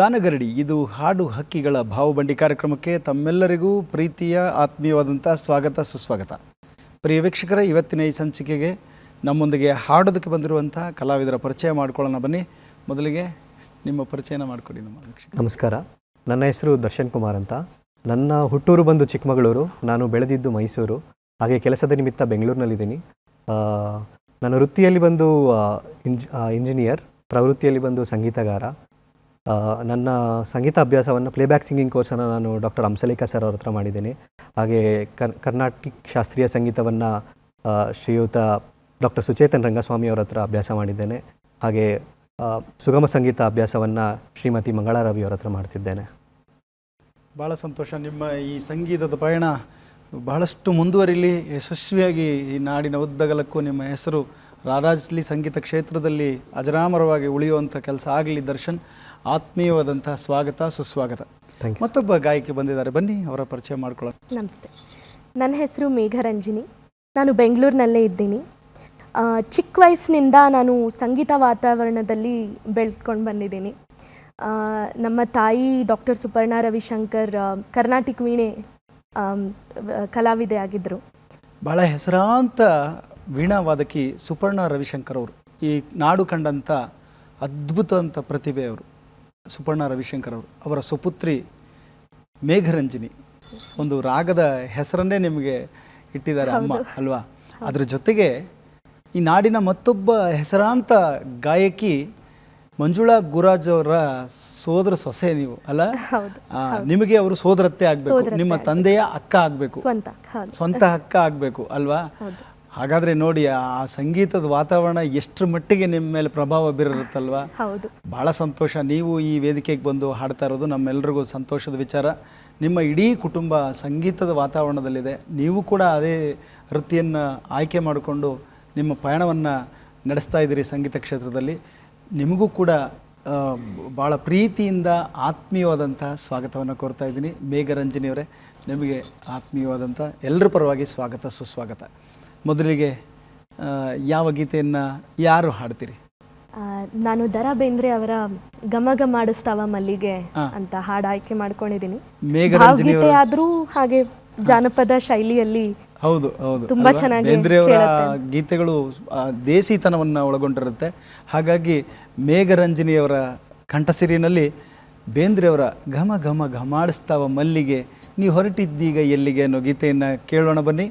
ಗಾನಗರಡಿ, ಇದು ಹಾಡು ಹಕ್ಕಿಗಳ ಭಾವಬಂಡಿ ಕಾರ್ಯಕ್ರಮಕ್ಕೆ ತಮ್ಮೆಲ್ಲರಿಗೂ ಪ್ರೀತಿಯ, ಆತ್ಮೀಯವಾದಂಥ ಸ್ವಾಗತ, ಸುಸ್ವಾಗತ. ಪ್ರಿಯ ವೀಕ್ಷಕರ, ಇವತ್ತಿನ ಈ ಸಂಚಿಕೆಗೆ ನಮ್ಮೊಂದಿಗೆ ಹಾಡೋದಕ್ಕೆ ಬಂದಿರುವಂಥ ಕಲಾವಿದರ ಪರಿಚಯ ಮಾಡ್ಕೊಳ್ಳೋಣ ಬನ್ನಿ. ಮೊದಲಿಗೆ ನಿಮ್ಮ ಪರಿಚಯನ ಮಾಡಿಕೊಡಿ ನಮ್ಮ ವೀಕ್ಷಕ ನಮಸ್ಕಾರ. ನನ್ನ ಹೆಸರು ದರ್ಶನ್ ಕುಮಾರ್ ಅಂತ. ನನ್ನ ಹುಟ್ಟೂರು ಬಂದು ಚಿಕ್ಕಮಗಳೂರು. ನಾನು ಬೆಳೆದಿದ್ದು ಮೈಸೂರು. ಹಾಗೆ ಕೆಲಸದ ನಿಮಿತ್ತ ಬೆಂಗಳೂರಿನಲ್ಲಿದ್ದೀನಿ. ನನ್ನ ವೃತ್ತಿಯಲ್ಲಿ ಬಂದು ಇಂಜ್ ಇಂಜಿನಿಯರ್, ಪ್ರವೃತ್ತಿಯಲ್ಲಿ ಬಂದು ಸಂಗೀತಗಾರ. ನನ್ನ ಸಂಗೀತ ಅಭ್ಯಾಸವನ್ನು ಪ್ಲೇಬ್ಯಾಕ್ ಸಿಂಗಿಂಗ್ ಕೋರ್ಸನ್ನು ನಾನು ಡಾಕ್ಟರ್ ಹಂಸಲೇಖ ಸರ್ ಅವ್ರ ಹತ್ರ ಮಾಡಿದ್ದೇನೆ. ಹಾಗೆ ಕರ್, ಕರ್ನಾಟಕ ಶಾಸ್ತ್ರೀಯ ಸಂಗೀತವನ್ನು ಶ್ರೀಯುತ ಡಾಕ್ಟರ್ ಸುಚೇತನ್ ರಂಗಸ್ವಾಮಿ ಅವರ ಹತ್ರ ಅಭ್ಯಾಸ ಮಾಡಿದ್ದೇನೆ. ಹಾಗೆ ಸುಗಮ ಸಂಗೀತ ಅಭ್ಯಾಸವನ್ನು ಶ್ರೀಮತಿ ಮಂಗಳಾ ರವಿ ಅವರ ಹತ್ರ ಮಾಡ್ತಿದ್ದೇನೆ. ಭಾಳ ಸಂತೋಷ. ನಿಮ್ಮ ಈ ಸಂಗೀತದ ಪಯಣ ಬಹಳಷ್ಟು ಮುಂದುವರಿಲಿ. ಯಶಸ್ವಿಯಾಗಿ ಈ ನಾಡಿನ ಉದ್ದಗಲಕ್ಕೂ ನಿಮ್ಮ ಹೆಸರು ರಾರಾಜ್ಲಿ ಸಂಗೀತ ಕ್ಷೇತ್ರದಲ್ಲಿ ಅಜರಾಮರವಾಗಿ ಉಳಿಯುವಂಥ ಕೆಲಸ ಆಗಲಿ ದರ್ಶನ್. ಆತ್ಮೀಯವಾದಂಥ ಸ್ವಾಗತ ಸುಸ್ವಾಗತ. ಥ್ಯಾಂಕ್ ಯು ಮತ್ತೊಬ್ಬ ಗಾಯಕಿ ಬಂದಿದ್ದಾರೆ. ಬನ್ನಿ ಅವರ ಪರಿಚಯ ಮಾಡ್ಕೊಳ್ಳೋಣ. ನಮಸ್ತೆ. ನನ್ನ ಹೆಸರು ಮೇಘರಂಜಿನಿ ನಾನು ಬೆಂಗಳೂರಿನಲ್ಲೇ ಇದ್ದೀನಿ. ಚಿಕ್ಕ ವಯಸ್ಸಿನಿಂದ ನಾನು ಸಂಗೀತ ವಾತಾವರಣದಲ್ಲಿ ಬೆಳೆದ್ಕೊಂಡು ಬಂದಿದ್ದೀನಿ. ನಮ್ಮ ತಾಯಿ ಡಾಕ್ಟರ್ ಸುಪರ್ಣ ರವಿಶಂಕರ್ ಕರ್ನಾಟಕ ವೀಣೆ ಕಲಾವಿದೆ ಆಗಿದ್ದರು. ಬಹಳ ಹೆಸರಾಂತ ವೀಣಾವಾದಕಿ ಸುಪರ್ಣ ರವಿಶಂಕರ್ ಅವರು. ಈ ನಾಡು ಕಂಡಂಥ ಅದ್ಭುತ ಅಂತ ಪ್ರತಿಭೆ ಅವರು. ಸುಪರ್ಣ ರವಿಶಂಕರ್ ಅವರು ಅವರ ಸುಪುತ್ರಿ ಮೇಘರಂಜಿನಿ ಒಂದು ರಾಗದ ಹೆಸರನ್ನೇ ನಿಮಗೆ ಇಟ್ಟಿದ್ದಾರೆ ಅಮ್ಮ ಅಲ್ವಾ? ಅದರ ಜೊತೆಗೆ ಈ ನಾಡಿನ ಮತ್ತೊಬ್ಬ ಹೆಸರಾಂತ ಗಾಯಕಿ ಮಂಜುಳಾ ಗುರಾಜ್ ಅವರ ಸೋದರ ಸೊಸೆ ನೀವು ಅಲ್ಲ? ನಿಮಗೆ ಅವರು ಸೋದರತ್ತೆ ಆಗ್ಬೇಕು. ನಿಮ್ಮ ತಂದೆಯ ಅಕ್ಕ ಆಗ್ಬೇಕು. ಸ್ವಂತ ಹಕ್ಕ ಆಗಬೇಕು ಅಲ್ವಾ? ಹಾಗಾದ್ರೆ ನೋಡಿ ಆ ಸಂಗೀತದ ವಾತಾವರಣ ಎಷ್ಟರ ಮಟ್ಟಿಗೆ ನಿಮ್ಮ ಮೇಲೆ ಪ್ರಭಾವ ಬೀರಿರುತ್ತಲ್ವಾ? ಹೌದು. ಭಾಳ ಸಂತೋಷ. ನೀವು ಈ ವೇದಿಕೆಗೆ ಬಂದು ಹಾಡ್ತಾ ಇರೋದು ನಮ್ಮೆಲ್ರಿಗೂ ಸಂತೋಷದ ವಿಚಾರ. ನಿಮ್ಮ ಇಡೀ ಕುಟುಂಬ ಸಂಗೀತದ ವಾತಾವರಣದಲ್ಲಿದೆ. ನೀವು ಕೂಡ ಅದೇ ವೃತ್ತಿಯನ್ನು ಆಯ್ಕೆ ಮಾಡಿಕೊಂಡು ನಿಮ್ಮ ಪಯಣವನ್ನು ನಡೆಸ್ತಾ ಇದ್ದೀರಿ ಸಂಗೀತ ಕ್ಷೇತ್ರದಲ್ಲಿ. ನಿಮಗೂ ಕೂಡ ಭಾಳ ಪ್ರೀತಿಯಿಂದ ಆತ್ಮೀಯವಾದಂಥ ಸ್ವಾಗತವನ್ನು ಕೋರ್ತಾ ಇದ್ದೀನಿ. ಮೇಘರಂಜನಿಯವರೇ ನಿಮಗೆ ಆತ್ಮೀಯವಾದಂಥ ಎಲ್ಲರ ಪರವಾಗಿ ಸ್ವಾಗತ ಸುಸ್ವಾಗತ. ಮೊದಲಿಗೆ ಯಾವ ಗೀತೆಯನ್ನು ಯಾರು ಹಾಡ್ತೀರಿ? ನಾನು ದರ ಬೇಂದ್ರೆ ಅವರ ಗಮ ಗಮಾಡಿಸ್ತಾವ ಮಲ್ಲಿಗೆ ಅಂತ ಹಾಡು ಆಯ್ಕೆ ಮಾಡ್ಕೊಂಡಿದ್ದೀನಿ. ಮೇಘರಂಜನಿ ಭಾವಗೀತೆ ಆದ್ರೂ ಹಾಗೆ ಜಾನಪದ ಶೈಲಿಯಲ್ಲಿ ಹೌದು ಹೌದು. ತುಂಬಾ? ಚೆನ್ನಾಗಿ ಬೇಂದ್ರೆಯವರ. ಗೀತೆಗಳು ದೇಸಿತನವನ್ನ ಒಳಗೊಂಡಿರುತ್ತೆ. ಹಾಗಾಗಿ ಮೇಘರಂಜನಿಯವರ ಕಂಠಸಿರಿನಲ್ಲಿ ಬೇಂದ್ರೆಯವರ ಘಮ ಘಮ ಘಮಾಡಿಸ್ತಾವ ಮಲ್ಲಿಗೆ. ನೀ ಹೊರಟಿದ್ದೀಗ ಎಲ್ಲಿಗೆ ಅನ್ನೋ ಗೀತೆಯನ್ನು ಕೇಳೋಣ ಬನ್ನಿ.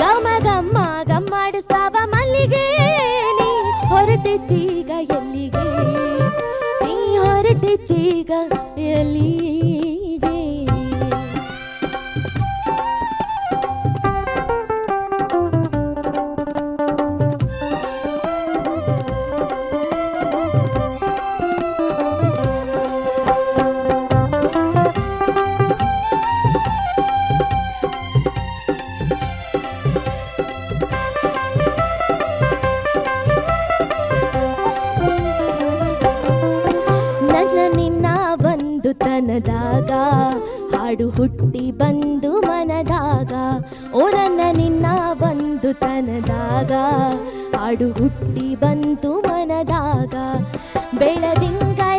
கம்ம கம்மா கம்மாடு ஸ்பாப மல்லிகை ಹುಟ್ಟಿ ಬಂತು ಮನದಾಗ. ಬೆಳದಿಂಗಳಾತು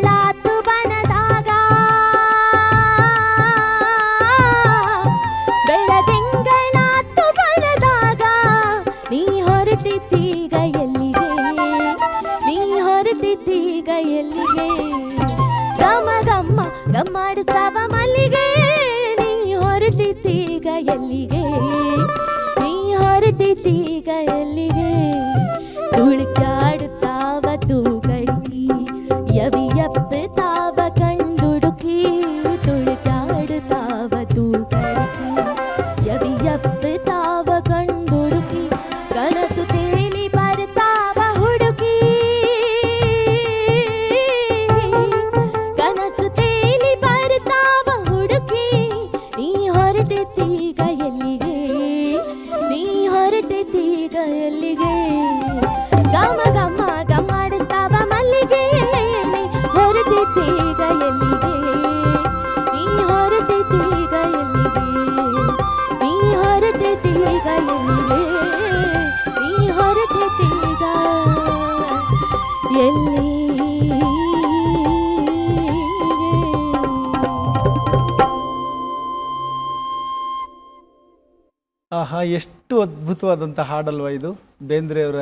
ಎಷ್ಟು ಅದ್ಭುತವಾದಂಥ ಹಾಡಲ್ವಾ ಇದು? ಬೇಂದ್ರೆಯವರ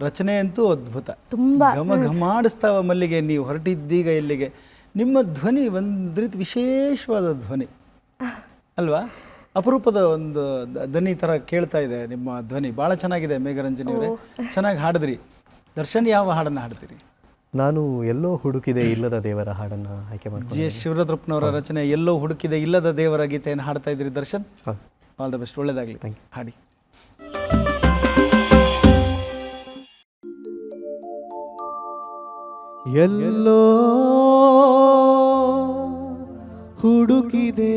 ರಚನೆ ಅಂತೂ ಅದ್ಭುತ. ತುಂಬಾ ಘಮ ಘಮಾಡಿಸ್ತಾವ ಮಲ್ಲಿಗೆ ನೀವು ಹೊರಟಿದ್ದೀಗ ಇಲ್ಲಿಗೆ. ನಿಮ್ಮ ಧ್ವನಿ ಒಂದು ರೀತಿ ವಿಶೇಷವಾದ ಧ್ವನಿ. ಅಲ್ವಾ? ಅಪರೂಪದ ಒಂದು ದ- ತರ ಥರ ಕೇಳ್ತಾ ಇದೆ ನಿಮ್ಮ ಧ್ವನಿ. ಭಾಳ ಚೆನ್ನಾಗಿದೆ ಮೇಘರಂಜನಿ ಅವರೇ. ಚೆನ್ನಾಗಿ ಹಾಡಿದ್ರಿ. ದರ್ಶನ್ ಯಾವ ಹಾಡನ್ನ ಹಾಡ್ತೀರಿ? ನಾನು ಎಲ್ಲೋ ಹುಡುಕಿದೆ ಇಲ್ಲದ ದೇವರ ಹಾಡನ್ನ ಆಯ್ಕೆ ಜಿ ಮಾಡ್ಕೊಂಡು ಎಸ್ ಶಿವರತ್ರಪ್ಪನವರ ರಚನೆ ಎಲ್ಲೋ ಹುಡುಕಿದೆ ಇಲ್ಲದ ದೇವರ ಗೀತೆಯನ್ನು ಹಾಡ್ತಾ ಇದ್ರಿ ದರ್ಶನ್. ಆಲ್ ದ ಬೆಸ್ಟ್ ಒಳ್ಳೇದಾಗಲಿ. ಯು ಹಾಡಿ. ಎಲ್ಲೋ ಹುಡುಕಿದೆ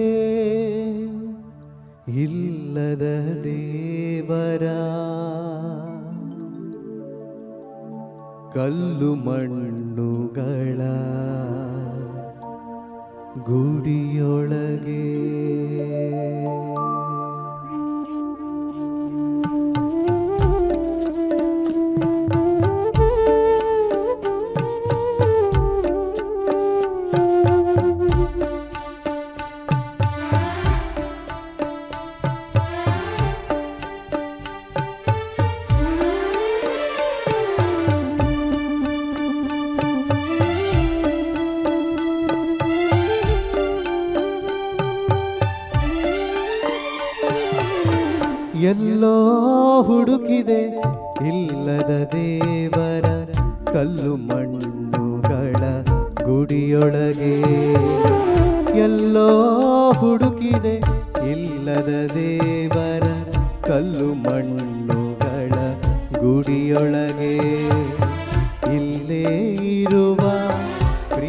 ಇಲ್ಲದ ದೇವರ ಕಲ್ಲು ಮಣ್ಣುಗಳ ಗುಡಿಯೊಳಗೆ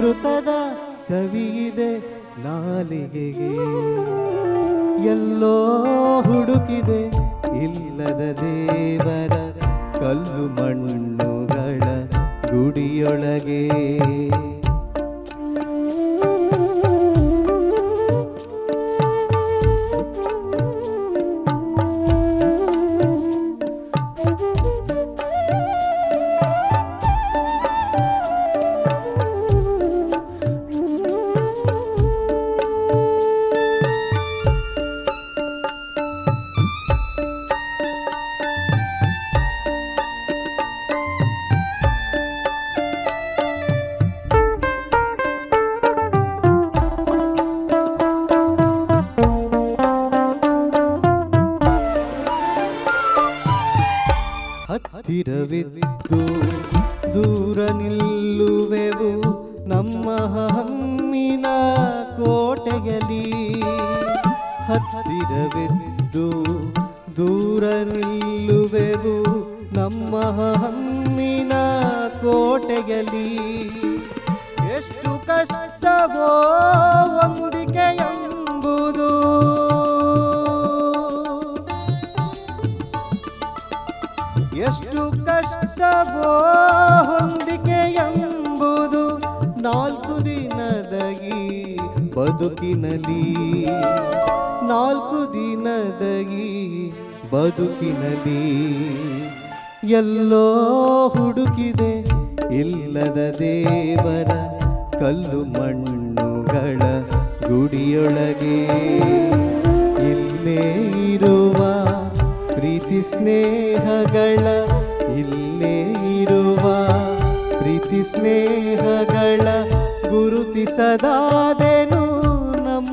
ಅಮೃತದ ಸವಿಯಿದೆ ನಾಲಿಗೆಗೆ. ಎಲ್ಲೋ ಹುಡುಕಿದೆ ಇಲ್ಲದ ದೇವರ ಕಲ್ಲು ಮಣ್ಣುಗಳ ಗುಡಿಯೊಳಗೆ. ಹತ್ತಿರವಿದ್ದು ದೂರ ನಿಲ್ಲುವೆವು ನಮ್ಮ ಹಮ್ಮಿನ ಕೋಟೆಯಲ್ಲಿ ಹತ್ತಿರವಿದ್ದು ದೂರ ನಿಲ್ಲುವೆವು ನಮ್ಮ ಹಮ್ಮಿನ ಕೋಟೆಯಲ್ಲಿ ಎಷ್ಟು ಕಷ್ಟವೋ ಹೊಂದಿಕೆ ಬದುಕಿನಲ್ಲಿ. ನಾಲ್ಕು ದಿನದ ಈ ಬದುಕಿನಲ್ಲಿ. ಎಲ್ಲೋ ಹುಡುಕಿದೆ ಇಲ್ಲದ ದೇವರ ಕಲ್ಲು ಮಣ್ಣುಗಳ ಗುಡಿಯೊಳಗೆ. ಇಲ್ಲೇ ಇರುವ ಪ್ರೀತಿ ಸ್ನೇಹಗಳ, ಇಲ್ಲೇ ಇರುವ ಪ್ರೀತಿ ಸ್ನೇಹಗಳ ಗುರುತಿಸದಾದೆನು.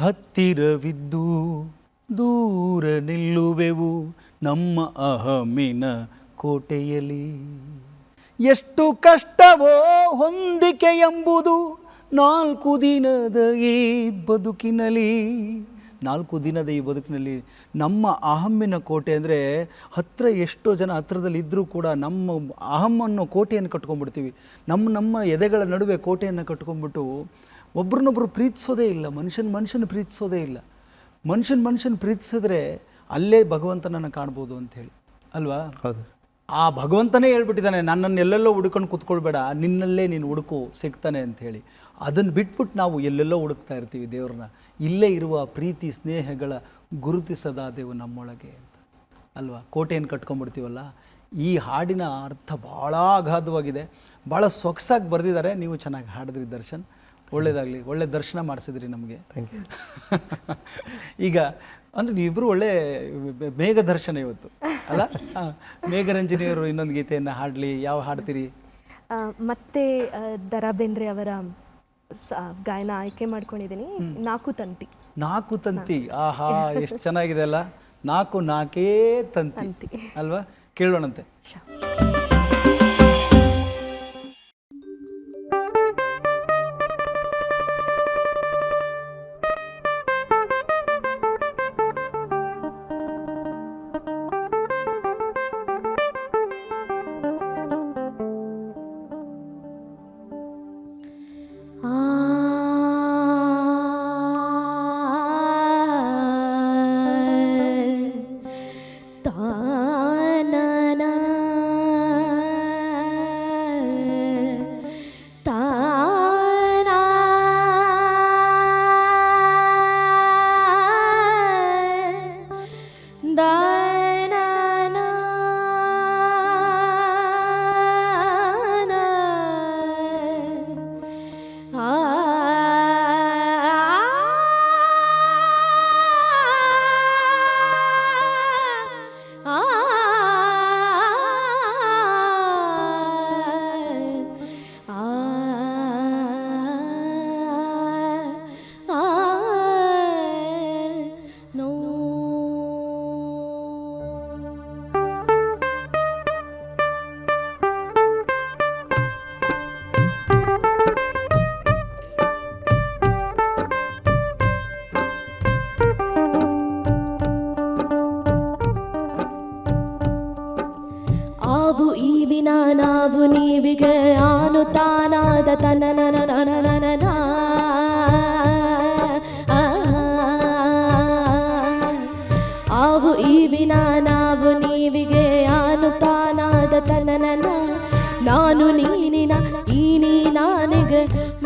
ಹತ್ತಿರವಿದ್ದು ದೂರ ನಿಲ್ಲುವೆವು ನಮ್ಮ ಅಹಮಿನ ಕೋಟೆಯಲ್ಲಿ. ಎಷ್ಟು ಕಷ್ಟವೋ ಹೊಂದಿಕೆ ಎಂಬುದು ನಾಲ್ಕು ದಿನದ ಈ ಬದುಕಿನಲ್ಲಿ. ನಾಲ್ಕು ದಿನದ ಈ ಬದುಕಿನಲ್ಲಿ ನಮ್ಮ ಅಹಮ್ಮಿನ ಕೋಟೆ ಅಂದರೆ ಹತ್ತಿರ ಎಷ್ಟೋ ಜನ ಹತ್ರದಲ್ಲಿ ಇದ್ದರೂ ಕೂಡ ನಮ್ಮ ಅಹಮ್ಮನ್ನು ಕೋಟೆಯನ್ನು ಕಟ್ಕೊಂಡ್ಬಿಡ್ತೀವಿ. ನಮ್ಮ ನಮ್ಮ ಎದೆಗಳ ನಡುವೆ ಕೋಟೆಯನ್ನು ಕಟ್ಕೊಂಡ್ಬಿಟ್ಟು ಒಬ್ರನ್ನೊಬ್ರು ಪ್ರೀತಿಸೋದೇ ಇಲ್ಲ ಮನುಷ್ಯನ ಮನುಷ್ಯನ ಪ್ರೀತಿಸೋದೇ ಇಲ್ಲ. ಮನುಷ್ಯನ ಮನುಷ್ಯನ ಪ್ರೀತಿಸಿದ್ರೆ ಅಲ್ಲೇ ಭಗವಂತನನ್ನು ಕಾಣ್ಬೋದು ಅಂತ ಹೇಳಿ. ಅಲ್ವಾ? ಹೌದು. ಆ ಭಗವಂತನೇ ಹೇಳ್ಬಿಟ್ಟಿದ್ದಾನೆ ನನ್ನನ್ನು ಎಲ್ಲೆಲ್ಲೋ ಹುಡ್ಕೊಂಡು ಕೂತ್ಕೊಳ್ಬೇಡ ನಿನ್ನಲ್ಲೇ ನೀನು ಹುಡುಕು ಸಿಗ್ತಾನೆ ಅಂತ ಹೇಳಿ. ಅದನ್ನು ಬಿಟ್ಬಿಟ್ಟು ನಾವು ಎಲ್ಲೆಲ್ಲೋ ಹುಡುಕ್ತಾ ಇರ್ತೀವಿ ದೇವ್ರನ್ನ. ಇಲ್ಲೇ ಇರುವ ಪ್ರೀತಿ ಸ್ನೇಹಗಳ ಗುರುತಿಸದಾದೆವು ನಮ್ಮೊಳಗೆ ಅಂತ. ಅಲ್ವಾ? ಕೋಟೆಯನ್ನು ಕಟ್ಕೊಂಡ್ಬಿಡ್ತೀವಲ್ಲ? ಈ ಹಾಡಿನ ಅರ್ಥ ಭಾಳ ಅಗಾಧವಾಗಿದೆ. ಭಾಳ ಸೊಗಸಾಗಿ ಬರೆದಿದ್ದಾರೆ. ನೀವು ಚೆನ್ನಾಗಿ ಹಾಡಿದ್ರಿ ದರ್ಶನ್. ಒಳ್ಳೇದಾಗಲಿ ಒಳ್ಳೆ ದರ್ಶನ ಮಾಡಿಸಿದ್ರಿ ನಮಗೆ. ಥ್ಯಾಂಕ್ ಯು ಈಗ ಅಂದರೆ ನೀವಿಬ್ಬರು ಒಳ್ಳೆ ಮೇಘ ದರ್ಶನ ಇವತ್ತು ಅಲ್ಲ? ಮೇಘರಂಜನಿಯವರು ಇನ್ನೊಂದು ಗೀತೆಯನ್ನು ಹಾಡಲಿ ಯಾವ ಹಾಡ್ತೀರಿ? ಆ, ಮತ್ತೆ ದರಾ ಬೇಂದ್ರೆ ಅವರ ಸ- ಗಾಯನ ಆಯ್ಕೆ ಮಾಡ್ಕೊಂಡಿದ್ದೀನಿ ನಾಲ್ಕು ತಂತಿ. ನಾಲ್ಕು ತಂತಿ? ಆಹಾ ಎಷ್ಟು ಚೆನ್ನಾಗಿದೆ ಅಲ್ಲ? ನಾಲ್ಕು ನಾಲ್ಕೇ ತಂತಿ. ತಂತಿ. ಅಲ್ವಾ? ಕೇಳೋಣಂತೆ.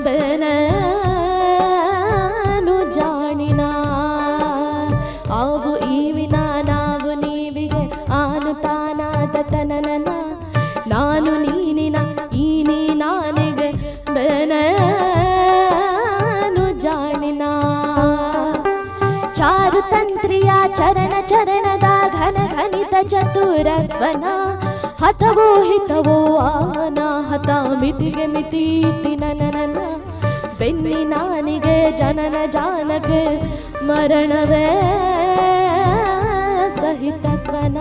ಬೆನನು ಜಾಣಿನ. ಅವು ಈವಿನ ನಾವು ನೀವಿಗೆ ಆನು ತಾನಾದ ತನನ ನಾನು ನೀನಿನ, ಈ ನೀ ನಾನಿಗೆ ಬೆನನು ಜಾಣಿನ. ಚಾರುತಂತ್ರಿಯ ಚರಣ ಚರಣದ ಘನ ಘನಿತ ಚತುರ ಸ್ವನ ಹತವೋ ಹಿತವೋ ಆನ ಹತ ಮಿತಿಗೆ ಮಿತಿ ಇತಿ ನನ ನನ ಬೆನ್ನಿನಾನಿಗೆ ಜನನ ಜಾನಗೆ ಮರಣವೇ ಸಹಿತ ಸ್ವನ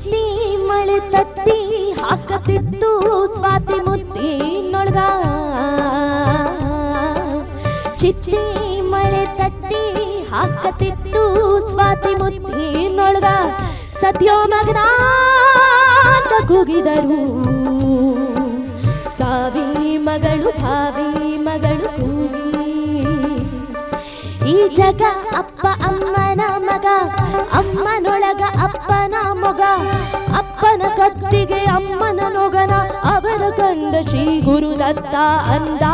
ಚಿಟ್ಟಿ ಮಳೆ ತತ್ತಿ ಹಾಕತಿತ್ತು ಸ್ವಾತಿ ಮುತ್ತಿನೊಳಗ ಚಿಟ್ಟಿ ಮಳೆ ತತ್ತಿ ಹಾಕತಿತ್ತು ಸ್ವಾತಿ ಮುತ್ತಿನೊಳಗ ಸತ್ಯೋ ಮಗನ ಕೂಗಿದರು. ಸಾವಿ ಮಗಳು, ಭಾವಿ ಮಗಳು ಕೂಗಿ ಈ ಜಗ ಅಪ್ಪ ಅಮ್ಮನ ಮಗ, ಅಮ್ಮನೊಳಗ ಅಪ್ಪನ ಮಗ. ಅಪ್ಪನ ಕತ್ತಿಗೆ ಅಮ್ಮನ ನೊಗನ ಅವರ ಕಂದ ಶ್ರೀ ಗುರುದತ್ತ ಅಂದ.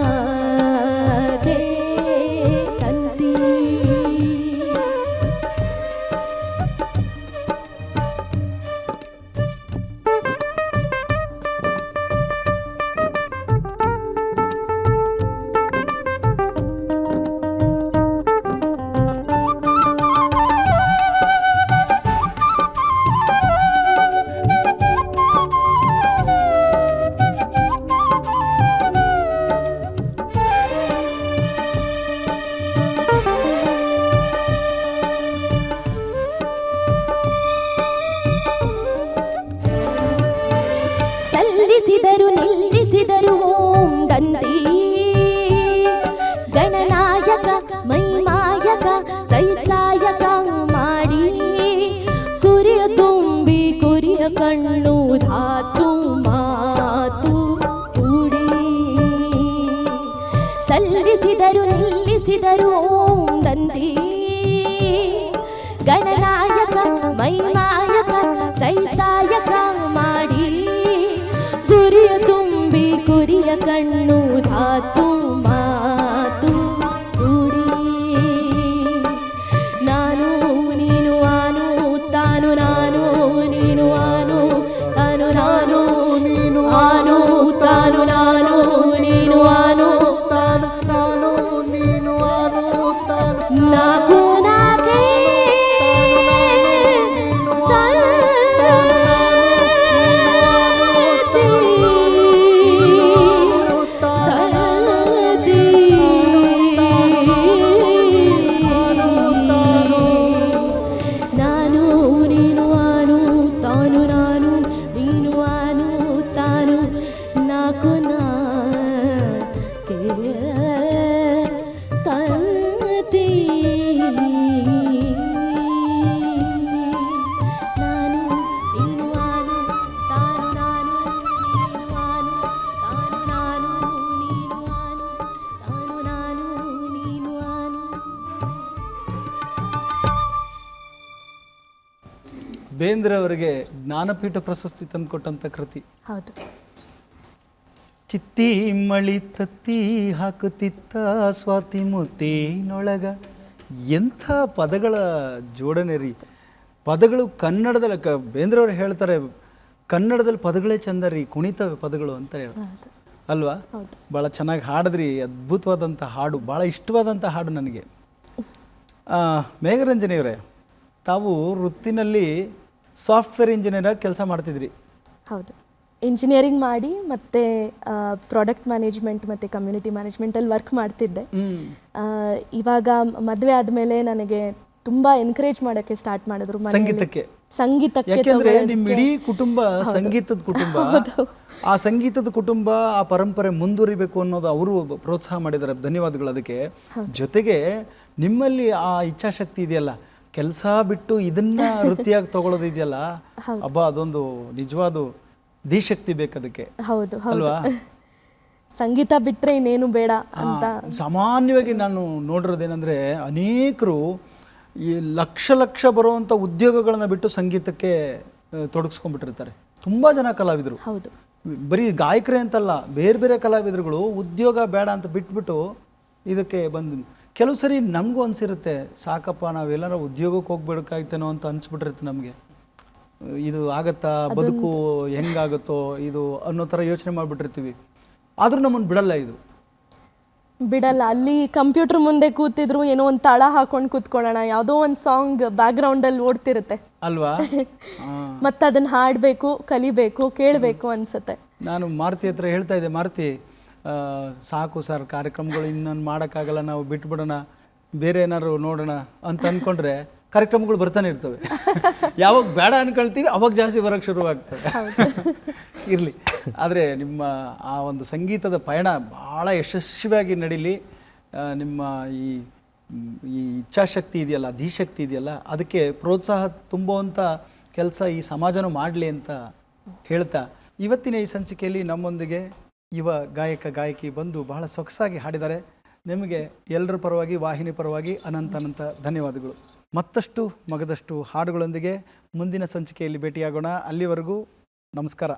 나 ധരുണി ಜ್ಞಾನಪೀಠ ಪ್ರಶಸ್ತಿ ತಂದುಕೊಟ್ಟಂಥ ಕೃತಿ. ಹೌದು. ಚಿತ್ತಿ ಮಳಿ ತತ್ತಿ ಹಾಕುತ್ತಿತ್ತ ಸ್ವಾತಿ ಮುತ್ತಿನೊಳಗ ಎಂಥ ಪದಗಳ ಜೋಡಣೆ ರೀ. ಪದಗಳು ಕನ್ನಡದಲ್ಲಿ ಕ ಬೇಂದ್ರವ್ರು ಹೇಳ್ತಾರೆ ಕನ್ನಡದಲ್ಲಿ ಪದಗಳೇ ಚಂದ ರೀ ಕುಣಿತವೆ ಪದಗಳು ಅಂತ ಹೇಳಿ. ಅಲ್ವಾ. ಭಾಳ ಚೆನ್ನಾಗಿ ಹಾಡಿದ್ರಿ ಅದ್ಭುತವಾದಂಥ ಹಾಡು ಭಾಳ ಇಷ್ಟವಾದಂಥ ಹಾಡು ನನಗೆ. ಮೇಘರಂಜನಿಯವರೇ ತಾವು ವೃತ್ತಿನಲ್ಲಿ ಸಾಫ್ಟ್ವೇರ್ ಇಂಜಿನಿಯರ್ ಆಗಿ ಕೆಲಸ ಮಾಡ್ತಿದ್ರಿ? ಹೌದು. ಇಂಜಿನಿಯರಿಂಗ್ ಮಾಡಿ ಮತ್ತೆ ಪ್ರಾಡಕ್ಟ್ ಮ್ಯಾನೇಜ್ಮೆಂಟ್ ಮತ್ತೆ ಕಮ್ಯುನಿಟಿ ಮ್ಯಾನೇಜ್ಮೆಂಟಲ್ಲಿ ವರ್ಕ್ ಮಾಡ್ತಿದ್ದೆ. ಇವಾಗ ಮದುವೆ ಆದಮೇಲೆ ನನಗೆ ತುಂಬಾ ಎನ್ಕರೇಜ್ ಮಾಡಕ್ಕೆ ಸ್ಟಾರ್ಟ್ ಮಾಡಿದ್ರು ಸಂಗೀತಕ್ಕೆ. ಸಂಗೀತಕ್ಕೆ ಯಾಕೆಂದ್ರೆ ನಿಮ್ಮ ಇಡೀ ಕುಟುಂಬ ಸಂಗೀತದ ಕುಟುಂಬ ಆ ಸಂಗೀತದ ಕುಟುಂಬ ಆ ಪರಂಪರೆ ಮುಂದುವರಿಬೇಕು ಅನ್ನೋದು ಅವರು ಪ್ರೋತ್ಸಾಹ ಮಾಡಿದ್ದಾರೆ. ಧನ್ಯವಾದಗಳು ಅದಕ್ಕೆ. ಜೊತೆಗೆ ನಿಮ್ಮಲ್ಲಿ ಆ ಇಚ್ಛಾಶಕ್ತಿ ಇದೆಯಲ್ಲ ಕೆಲಸ ಬಿಟ್ಟು ಇದನ್ನ ವೃತ್ತಿಯಾಗಿ ತಗೊಳ್ಳೋದಿದೆಯಲ್ಲ ಅಬ್ಬಾ ಅದೊಂದು ನಿಜವಾದ ದಿಶಕ್ತಿ ಬೇಕದಕ್ಕೆ ಹೌದು ಹೌದು. ಅಲ್ವಾ? ಸಂಗೀತ ಬಿಟ್ಟರೆ ಇನ್ನೇನು ಬೇಡ ಅಂತ. ಸಾಮಾನ್ಯವಾಗಿ ನಾನು ನೋಡಿರೋದೇನೆಂದರೆ ಅನೇಕರು ಈ ಲಕ್ಷ ಲಕ್ಷ ಬರುವಂಥ ಉದ್ಯೋಗಗಳನ್ನ ಬಿಟ್ಟು ಸಂಗೀತಕ್ಕೆ ಆ, ತೊಡಗಿಸ್ಕೊಂಡ್ಬಿಟ್ಟಿರ್ತಾರೆ. ತುಂಬ ಜನ ಕಲಾವಿದರು. ಹೌದು. ಬರೀ ಗಾಯಕರೇ ಅಂತಲ್ಲ ಬೇರೆ ಬೇರೆ ಕಲಾವಿದರುಗಳು ಉದ್ಯೋಗ ಬೇಡ ಅಂತ ಬಿಟ್ಬಿಟ್ಟು ಇದಕ್ಕೆ ಬಂದು ಕೆಲವು ಸರಿ ನಮಗೂ ಅನಿಸಿರುತ್ತೆ ಸಾಕಪ್ಪ ನಾವೆಲ್ಲರ ಉದ್ಯೋಗಕ್ಕೆ ಹೋಗ್ಬೇಕಾಗ್ತೇನೋ ಅಂತ ಅನಿಸ್ಬಿಟ್ಟಿರುತ್ತೆ ನಮಗೆ. ಇದು ಆಗತ್ತಾ? ಬದುಕು ಹೆಂಗಾಗುತ್ತೋ? ಇದು ಅನ್ನೋ ಥರ ಯೋಚನೆ ಮಾಡಿಬಿಟ್ಟಿರ್ತೀವಿ. ಆದರೂ ನಮ್ಮನ್ನು ಬಿಡಲ್ಲ ಇದು. ಬಿಡಲ್ಲ. ಅಲ್ಲಿ ಕಂಪ್ಯೂಟರ್ ಮುಂದೆ ಕೂತಿದ್ರು ಏನೋ ಒಂದು ತಾಳ ಹಾಕೊಂಡು ಕೂತ್ಕೊಳ್ಳೋಣ. ಯಾವುದೋ ಒಂದು ಸಾಂಗ್ ಬ್ಯಾಕ್ಗ್ರೌಂಡಲ್ಲಿ ಓಡ್ತಿರುತ್ತೆ. ಅಲ್ವಾ. ಮತ್ತೆ ಅದನ್ನ ಹಾಡಬೇಕು ಕಲಿಬೇಕು ಕೇಳಬೇಕು ಅನ್ಸುತ್ತೆ. ನಾನು ಮಾರುತಿ ಹತ್ರ ಹೇಳ್ತಾ ಇದ್ದೆ ಮಾರುತಿ ಸಾಕು ಸರ್ ಕಾರ್ಯಕ್ರಮಗಳು ಇನ್ನೊಂದು ಮಾಡೋಕ್ಕಾಗಲ್ಲ ನಾವು ಬಿಟ್ಬಿಡೋಣ ಬೇರೆ ಏನಾದ್ರು ನೋಡೋಣ ಅಂತ ಅಂದ್ಕೊಂಡ್ರೆ ಕಾರ್ಯಕ್ರಮಗಳು ಬರ್ತಾನೆ ಇರ್ತವೆ. ಯಾವಾಗ ಬೇಡ ಅನ್ಕೊಳ್ತೀವಿ ಅವಾಗ ಜಾಸ್ತಿ ಬರೋಕ್ಕೆ ಶುರುವಾಗ್ತವೆ ಇರಲಿ. ಆದರೆ ನಿಮ್ಮ ಆ ಒಂದು ಸಂಗೀತದ ಪಯಣ ಭಾಳ ಯಶಸ್ವಿಯಾಗಿ ನಡೀಲಿ. ನಿಮ್ಮ ಈ ಈ ಇಚ್ಛಾಶಕ್ತಿ ಇದೆಯಲ್ಲ ಧೀಶಕ್ತಿ ಇದೆಯಲ್ಲ ಅದಕ್ಕೆ ಪ್ರೋತ್ಸಾಹ ತುಂಬುವಂಥ ಕೆಲಸ ಈ ಸಮಾಜನೂ ಮಾಡಲಿ ಅಂತ ಹೇಳ್ತಾ ಇವತ್ತಿನ ಈ ಸಂಚಿಕೆಯಲ್ಲಿ ನಮ್ಮೊಂದಿಗೆ ಯುವ ಗಾಯಕ, ಗಾಯಕಿ ಬಂದು ಬಹಳ ಸೊಗಸಾಗಿ ಹಾಡಿದ್ದಾರೆ. ನಿಮಗೆ ಎಲ್ಲರ ಪರವಾಗಿ, ವಾಹಿನಿ ಪರವಾಗಿ ಅನಂತ ಅನಂತ ಧನ್ಯವಾದಗಳು. ಮತ್ತಷ್ಟು ಮಗದಷ್ಟು ಹಾಡುಗಳೊಂದಿಗೆ ಮುಂದಿನ ಸಂಚಿಕೆಯಲ್ಲಿ ಭೇಟಿಯಾಗೋಣ. ಅಲ್ಲಿವರೆಗೂ ನಮಸ್ಕಾರ.